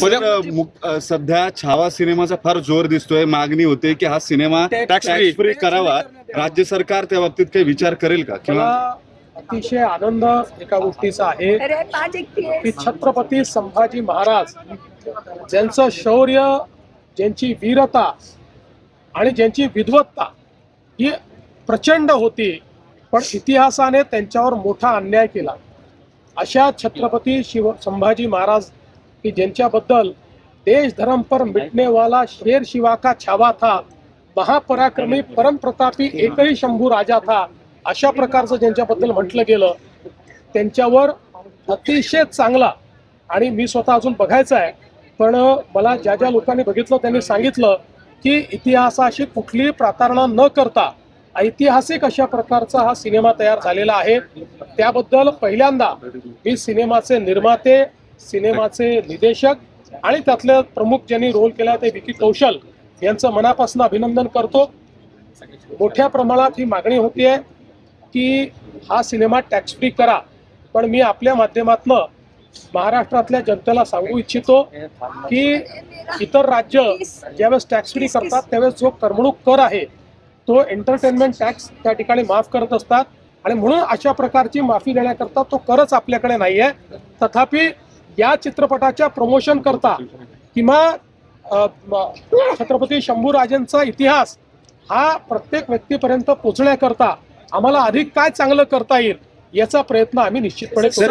पण सध्या छावा सिनेमाचा फार जोर दिसतोय. मागणी होते की हा सिनेमा टॅक्स. फ्री करावा. राज्य सरकार त्या बाबतीत काही विचार करेल का? किंवा अतिशय आनंद एका गोष्टीचा आहे. की छत्रपती संभाजी महाराज ज्यांचं शौर्य ज्यांची वीरता आणि ज्यांची विद्वत्ता ही प्रचंड होती पण इतिहासाने त्यांच्यावर मोठा अन्याय केला. अशा छत्रपती शिव संभाजी महाराज की ज्यांच्याबद्दल देश धर्म पर मिटने वाला शेर शिवा का छावा था महापराक्रमी परमप्रतापी एकही शंभू राजा था अशा प्रकारचं ज्यांच्याबद्दल म्हटलं गेलं त्यांच्यावर अतिशय चांगला आणि मी स्वतः अजून बघायचं आहे पण मला ज्या ज्या लोकांनी बघितलं त्यांनी सांगितलं की इतिहासाशी कुठलीही प्रातारणा न करता ऐतिहासिक अशा प्रकारचा हा सिनेमा तयार झालेला आहे. त्याबद्दल पहिल्यांदा मी सिनेमाचे निर्माते सिनेमाचे निर्देशक आणि त्यातल्या प्रमुख ज्यांनी रोल केला ते विकी कौशल यांचं मनापासून अभिनंदन करतो. मोठ्या प्रमाणात ही मागणी होती आहे की हा सिनेमा टॅक्स फ्री करा. पण मी आपल्या माध्यमातनं महाराष्ट्रातल्या जनतेला सांगू इच्छितो की इतर राज्य ज्यावेळेस टॅक्स फ्री करतात त्यावेळेस जो करमणूक कर आहे तो एंटरटेनमेंट टॅक्स त्या ठिकाणी माफ करत असतात. आणि म्हणून अशा प्रकारची माफी देण्याकरता तो करच आपल्याकडे नाही आहे तथापि या चित्रपटाच्या प्रमोशन करता किंवा छत्रपती शंभूराजेंचा इतिहास हा प्रत्येक व्यक्तीपर्यंत पोचण्याकरता आम्हाला अधिक काय चांगलं करता येईल याचा प्रयत्न आम्ही निश्चितपणे